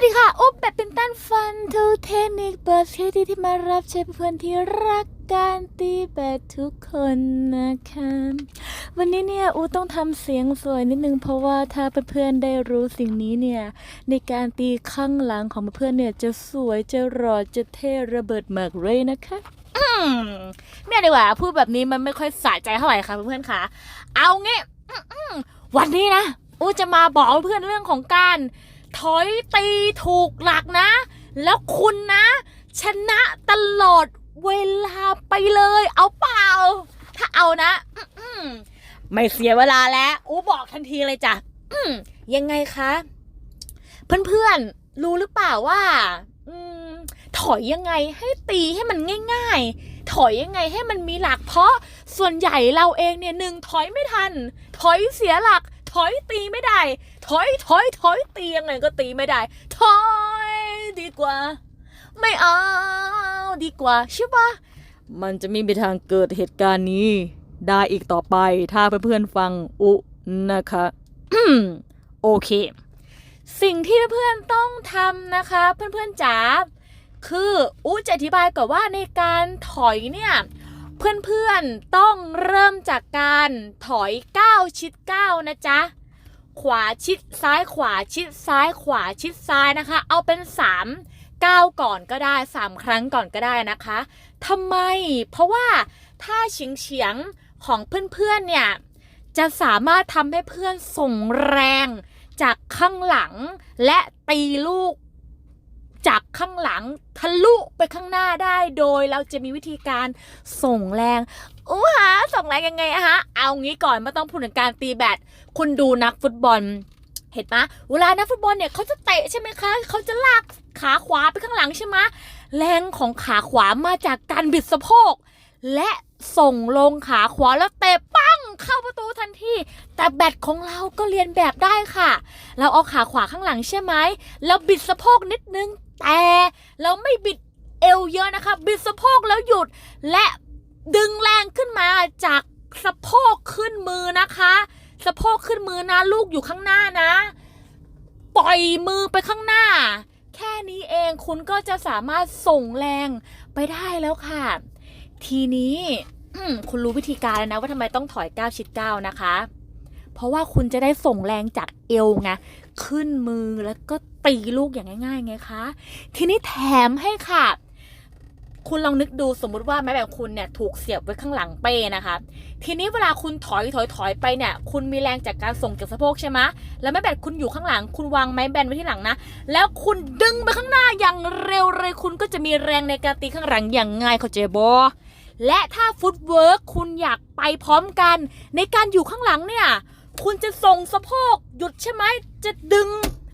วัสดีค่ะ อุ๊บแบบเป็นตันฟันทูเทคนิคเปิดเทที่ที่มารับใช้เพื่อนที่รักการตีแบดทุกคนนะคะ วันนี้เนี่ยอูต้องทำเสียงสวยนิดนึงเพราะว่าถ้าเพื่อนๆได้รู้สิ่งนี้เนี่ย ในการตีข้างหลังของเพื่อนเนี่ยจะสวยจะหล่อจะเท่ระเบิดมากเลยนะคะอืมไม่ดีกว่าพูดแบบนี้มันไม่ค่อยสะใจเท่าไหร่ค่ะเพื่อนๆค่ะ เอางี้วันนี้นะอูจะมาบอกเพื่อนเรื่องของการ ถอยตีถูกหลักนะ แล้วคุณนะ ชนะตลอดเวลาไปเลย เอาเปล่า ถ้าเอานะมไม่เสียเวลาแล้วอูบอกทันทีเลยจ้ะยังไงคะ เพื่อนๆ รู้หรือเปล่าว่าอถอยยังไงให้ตีให้มันง่าย ๆ ถอยยังไงให้มันมีหลัก เพราะส่วนใหญ่เราเองเนี่ยหนึ่งถอยไม่ทัน ถอยเสียหลัก อยตีไม่ได้ ถอยถอยถอยตียังไงก็ตีไม่ได้ ถอยดีกว่า ไม่เอาดีกว่าใช่ปะมันจะไม่มีทางเกิดเหตุการณ์นี้ ได้อีกต่อไป ถ้าเพื่อนๆฟังอุนะคะโอเค สิ่งที่เพื่อนๆต้องทำนะคะ เพื่อนๆจ๋าคืออุจะอธิบายก่อนว่าในการถอยเนี่ย เพื่อนๆต้องเริ่มจากการถอยก้าวชิดก้าวนะจ๊ะ ขวาชิดซ้ายขวาชิดซ้ายขวาชิดซ้ายนะคะ เอาเป็น3ก้าวก่อนก็ได้3ครั้งก่อนก็ได้นะคะทำไม เพราะว่าถ้าเฉียงเฉียงของเพื่อนๆเนี่ยจะสามารถทำให้เพื่อนส่งแรงจากข้างหลังและตีลูก จากข้างหลังทะลุไปข้างหน้าได้โดยเราจะมีวิธีการส่งแรงอู้หาส่งแรงยังไงอะฮะ เอางี้ก่อนไม่ต้องพูดถึงการตีแบดคุณดูนักฟุตบอลเห็นไหมเวลานักฟุตบอลเนี่ยเขาจะเตะใช่ไหมคะ เขาจะลากขาขวาไปข้างหลังใช่ไหมแรงของขาขวามาจากการบิดสะโพก และส่งลงขาขวาแล้วเตะ ประตูทันทีแต่แบตของเราก็เรียนแบบได้ค่ะ เราเอาขาขวาข้างหลังใช่ไหมแล้วบิดสะโพกนิดนึง แต่เราไม่บิดเอวเยอะนะคะ บิดสะโพกแล้วหยุด และดึงแรงขึ้นมาจากสะโพกขึ้นมือนะคะ สะโพกขึ้นมือนะ ลูกอยู่ข้างหน้านะ ปล่อยมือไปข้างหน้า แค่นี้เองคุณก็จะสามารถส่งแรงไปได้แล้วค่ะ ทีนี้ คุณรู้วิธีการแล้วนะว่าทำไมต้องถอยก้าวชิดก้าวนะคะ เพราะว่าคุณจะได้ส่งแรงจากเอวไงขึ้นมือแล้วก็ตีลูกอย่างง่ายๆไงคะ ทีนี้แถมให้ค่ะ คุณลองนึกดูสมมุติว่าไม้แบบคุณเนี่ยถูกเสียบไว้ข้างหลังเป้นะคะ ทีนี้เวลาคุณถอยถอยถอยไปเนี่ย คุณมีแรงจากการส่งจากสะโพกใช่ไหมแล้วไม้แบตคุณอยู่ข้างหลัง คุณวางไม้แบนไว้ที่หลังนะ แล้วคุณดึงไปข้างหน้าอย่างเร็วเลยคุณก็จะมีแรงในการตีข้างหลังอย่างง่ายเข้าใจบอ และถ้าฟุตเวิร์กคุณอยากไปพร้อมกัน ในการอยู่ข้างหลังเนี่ย คุณจะส่งสะโพกหยุดใช่ไหม จะดึง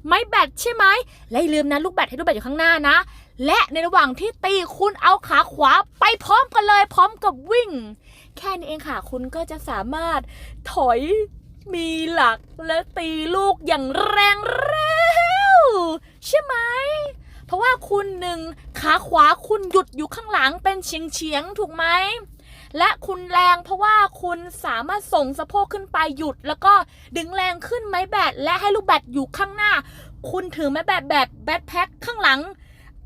ไม้แบตใช่ไหม และอย่าลืมนะลูกแบตให้ลูกแบตอยู่ข้างหน้านะ และในระหว่างที่ตีคุณเอาขาขวาไปพร้อมกันเลย พร้อมกับวิ่ง แค่นี้เองค่ะ คุณก็จะสามารถถอยมีหลักและตีลูกอย่างแรงเร็วใช่ไหม เพราะว่าคุณหนึ่งขาขวาคุณหยุดอยู่ข้างหลังเป็นเฉียงเฉียงถูกไหมและคุณแรงเพราะว่าคุณสามารถส่งสะโพกขึ้นไปหยุด แล้วก็ดึงแรงขึ้นไม้แบตและให้ลูกแบตอยู่ข้างหน้า คุณถือไม้แบตแบบแบตแพ็คข้างหลัง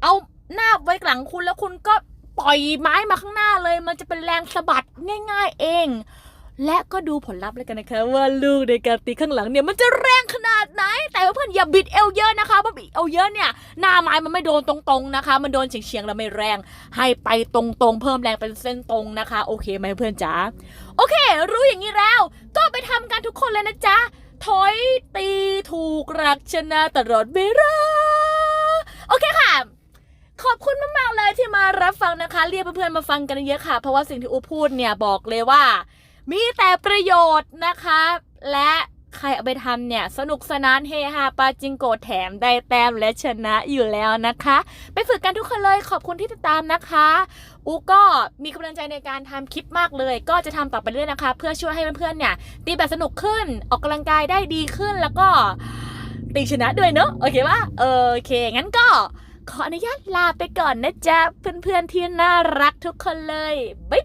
เอาหน้าไว้หลังคุณแล้วคุณก็ปล่อยไม้มาข้างหน้าเลย มันจะเป็นแรงสะบัดง่าย ๆ เอง และก็ดูผลลัพธ์เลยกันนะคะ ว่าลูกในการตีข้างหลังเนี่ยมันจะแรงขนาดไหน อย่าบิดเอวเยอะนะคะเพราะบิดเอวเยอะเนี่ยหน้าไม้มันไม่โดนตรงๆนะคะ มันโดนเฉียงๆแล้วไม่แรง ให้ไปตรงๆ เพิ่มแรงเป็นเส้นตรงนะคะ โอเคไหมเพื่อนจ๋าโอเค รู้อย่างนี้แล้ว ก็ไปทำกันทุกคนเลยนะจ๊ะถอยตีถูกรักชนะตลอดเวลาโอเคค่ะขอบคุณมากๆเลยที่มารับฟังนะคะ เรียกเพื่อนๆมาฟังกันเยอะค่ะ เพราะว่าสิ่งที่อูพูดเนี่ยบอกเลยว่า มีแต่ประโยชน์นะคะ และ ใครเอาไปทำเนี่ย สนุกสนานเฮฮาปาจิงโกแถมได้แต้มและชนะอยู่แล้วนะคะ ไปฝึกกันทุกคนเลยขอบคุณที่ติดตามนะคะ อูก็มีกำลังใจในการทำคลิปมากเลย ก็จะทำต่อไปเรื่อยนะคะ เพื่อช่วยให้เพื่อนๆเนี่ย ตีแบบสนุกขึ้นออกกำลังกายได้ดีขึ้นแล้วก็ตีชนะด้วยเนอะโอเคปะโอเค งั้นก็ขออนุญาตลาไปก่อนนะจ๊ะ เพื่อนๆที่น่ารักทุกคนเลยบ๊าย